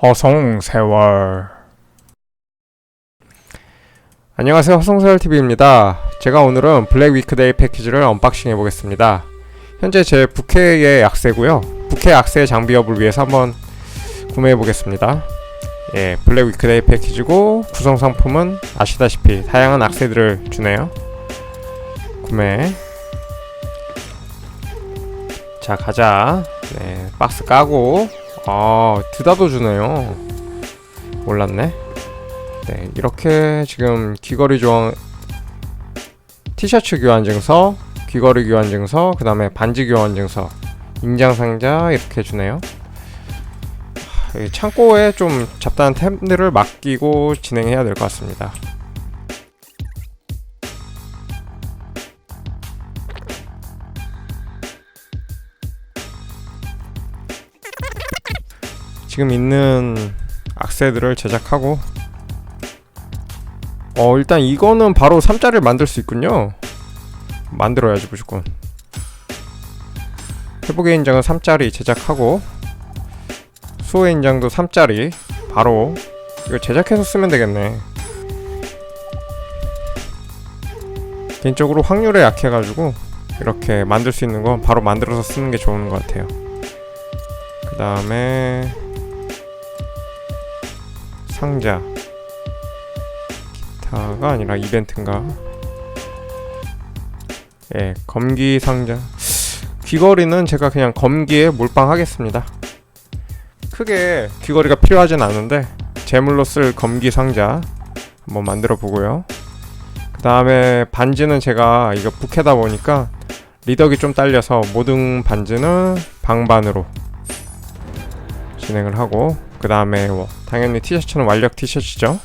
허송 세월. 안녕하세요. 허송세월TV입니다. 제가 오늘은 블랙 위크데이 패키지를 언박싱 해보겠습니다. 현재 제 부캐의 약세고요. 부캐 약세 장비업을 위해서 한번 구매해보겠습니다. 예 블랙 위크데이 패키지고 구성 상품은 아시다시피 다양한 악세들을 주네요. 구매. 자 가자 네 박스 까고. 아 드다도 주네요. 몰랐네. 네 이렇게 지금 귀걸이 조항 티셔츠 교환 증서 귀걸이 교환 증서 그 다음에 반지 교환 증서 인장 상자 이렇게 주네요. 창고에 좀 잡다한 템들을 맡기고 진행해야 될 것 같습니다 지금 있는 악세들을 제작하고. 어 일단 이거는 바로 3자리를 만들 수 있군요. 만들어야지 무조건. 회복의 인장은 3자리 제작하고 수호의 인장도 3자리. 바로 이거 제작해서 쓰면 되겠네. 개인적으로 확률에 약해가지고 이렇게 만들 수 있는 건 바로 만들어서 쓰는 게 좋은 것 같아요. 그 다음에 상자. 기타가 아니라 이벤트인가? 예 검기 상자. 귀걸이는 제가 그냥 검기에 몰빵하겠습니다. 크게 귀걸이가 필요하진 않은데 제물로 쓸 검기 상자 한번 만들어 보고요. 그 다음에 반지는 제가 이거 부캐다 보니까 리덕이 좀 딸려서 모든 반지는 방반으로 진행을 하고 그 다음에 뭐 당연히 티셔츠는 완력 티셔츠죠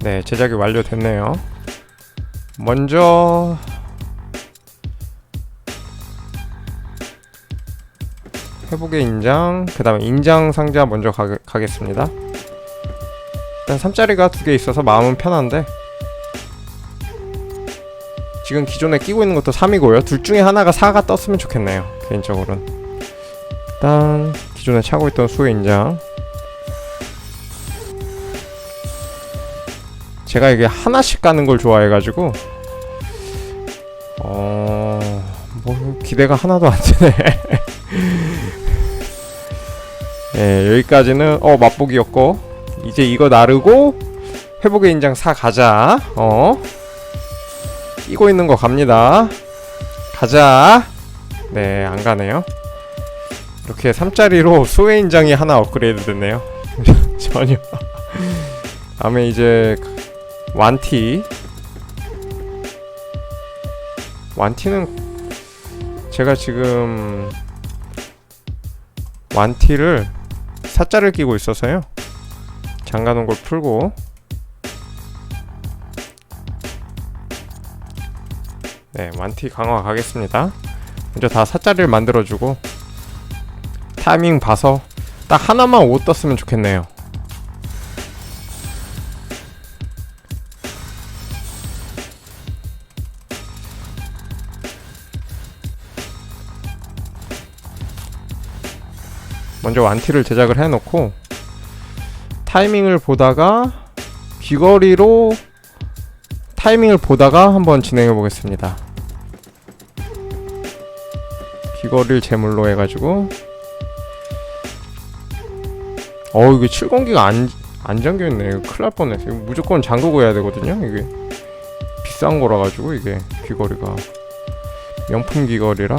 네 제작이 완료됐네요 먼저 회복의 인장 그 다음에 인장 상자 먼저 가, 가겠습니다 일단 3자리가 두 개 있어서 마음은 편한데 지금 기존에 끼고 있는 것도 3이고요. 둘 중에 하나가 4가 떴으면 좋겠네요. 개인적으로는. 일단 기존에 차고 있던 수의 인장. 제가 이게 하나씩 가는 걸 좋아해가지고 어... 뭐 기대가 하나도 안 되네. 예, 여기까지는 어 맛보기였고 이제 이거 나르고 회복의 인장 사 가자. 어. 끼고 있는 거 갑니다. 가자. 네, 안 가네요. 이렇게 3짜리로 소외 인장이 하나 업그레이드 됐네요. 전혀. 다음에 이제 완티. 완티는 제가 지금 완티를 사자를 끼고 있어서요. 잠가놓은 걸 풀고 네, 완티 강화 가겠습니다. 먼저 다 사자리를 만들어주고 타이밍 봐서 딱 하나만 옷 떴으면 좋겠네요. 먼저 완티를 제작을 해놓고 타이밍을 보다가 귀걸이로 타이밍을 보다가 한번 진행해 보겠습니다. 귀걸이를 제물로 해가지고 어 이게 7공기가 안, 안 잠겨있네. 이거 큰일 날 뻔했어. 이거 무조건 잠그고 해야 되거든요 이게. 비싼 거라 가지고 이게 귀걸이가. 명품 귀걸이라.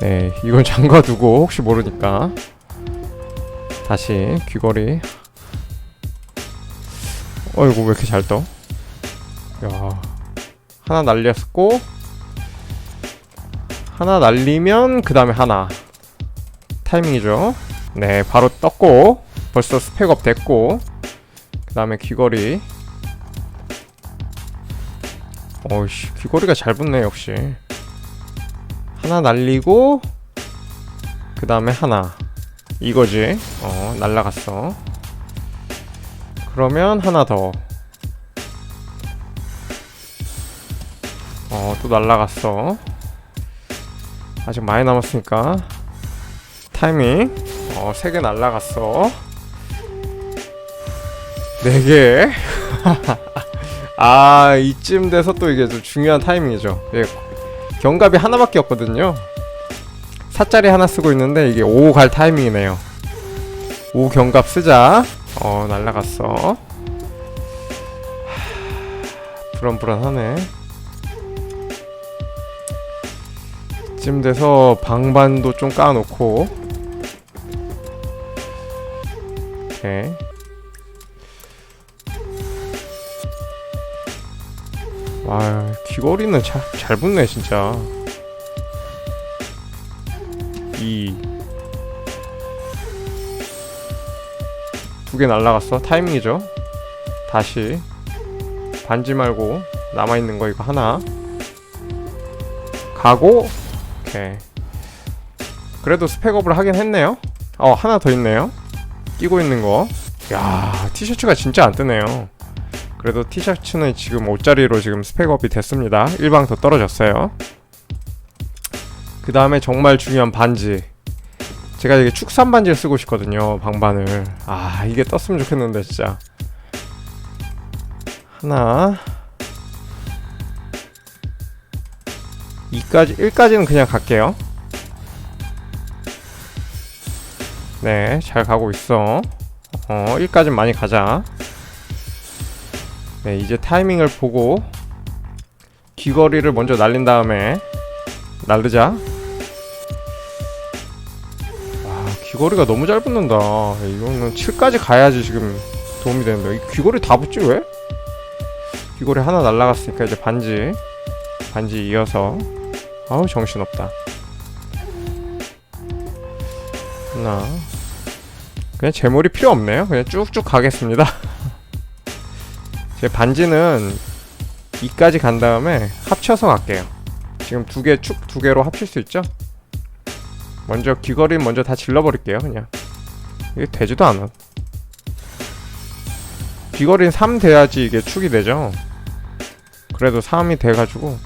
네 이건 잠가두고 혹시 모르니까 다시 귀걸이. 어 이거 왜 이렇게 잘 떠? 야 하나 날렸고 하나 날리면 그 다음에 하나. 타이밍이죠 네 바로 떴고 벌써 스펙업 됐고 그 다음에 귀걸이 어이씨 귀걸이가 잘 붙네 역시 하나 날리고 그 다음에 하나 이거지 어 날라갔어 그러면 하나 더 어, 또 날라갔어. 아직 많이 남았으니까. 타이밍. 어, 세개 날라갔어. 네 개. 아, 이쯤 돼서 또 이게 좀 중요한 타이밍이죠. 예, 경갑이 하나밖에 없거든요. 사짜리 하나 쓰고 있는데 이게 5 갈 타이밍이네요. 5 경갑 쓰자. 어, 날라갔어. 하, 불안불안하네. 이쯤 돼서 방반도 좀 까놓고. 오케이. 와, 귀걸이는 잘, 잘 붙네, 진짜. 2두개 날라갔어? 타이밍이죠? 다시. 반지 말고 남아있는 거 이거 하나. 가고. 오케이. 그래도 스펙업을 하긴 했네요. 어 하나 더 있네요 끼고 있는 거 야 티셔츠가 진짜 안 뜨네요. 그래도 티셔츠는 지금 5짜리로 지금 스펙업이 됐습니다. 1방 더 떨어졌어요. 그 다음에 정말 중요한 반지. 제가 이게 축산 반지를 쓰고 싶거든요 방반을. 아 이게 떴으면 좋겠는데 진짜. 하나. 2까지 1까지는 그냥 갈게요 네 잘 가고 있어 어 1까지 많이 가자 네 이제 타이밍을 보고 귀걸이를 먼저 날린 다음에 날르자 귀걸이가 너무 잘 붙는다. 이거는 7까지 가야지 지금 도움이 되는데. 이 귀걸이 다 붙지 왜? 귀걸이 하나 날라갔으니까 이제 반지. 반지 이어서. 아우 정신없다. 하나. 그냥 재물이 필요 없네요. 그냥 쭉쭉 가겠습니다. 제 반지는 2까지 간 다음에 합쳐서 갈게요. 지금 두 개 축 두 개로 합칠 수 있죠? 먼저 귀걸이 먼저 다 질러버릴게요 그냥 이게 되지도 않아 귀걸이는 3 돼야지 이게 축이 되죠 그래도 3이 돼가지고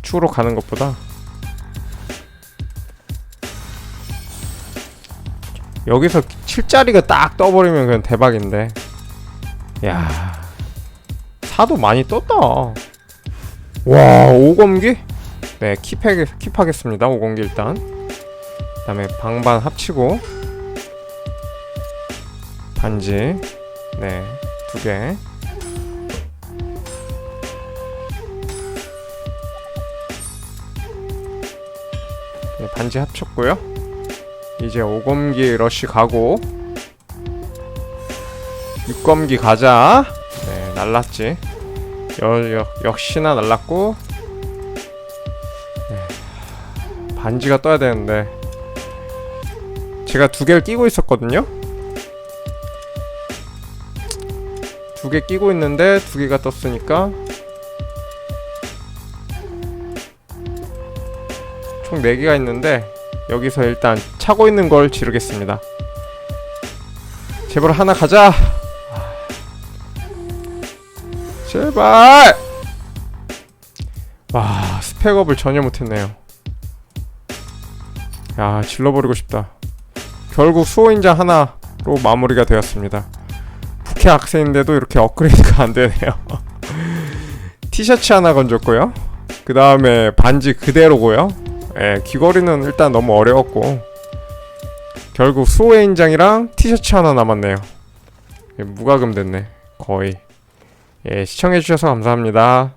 축으로 가는 것보다 여기서 7짜리가 딱 떠버리면 그냥 대박인데 야 사도 많이 떴다 와 오검기? 네, 킵해, 킵하겠습니다. 5공기 일단. 그 다음에 방반 합치고. 반지. 네, 두 개. 네, 반지 합쳤고요. 이제 5검기 러쉬 가고. 6검기 가자. 네, 날랐지. 여, 여, 역시나 날랐고 반지가 떠야 되는데 제가 두 개를 끼고 있었거든요 두 개 끼고 있는데 두 개가 떴으니까 총 4개가 있는데 여기서 일단 차고 있는 걸 지르겠습니다. 제발 하나 가자. 제발! 와 스펙업을 전혀 못했네요. 야 질러버리고 싶다. 결국 수호인자 하나로 마무리가 되었습니다. 부캐 악세인데도 이렇게 업그레이드가 안 되네요. 티셔츠 하나 건졌고요. 그 다음에 반지 그대로고요 예, 귀걸이는 일단 너무 어려웠고 결국 수호의 인장이랑 티셔츠 하나 남았네요. 예, 무과금 됐네 거의. 예, 시청해주셔서 감사합니다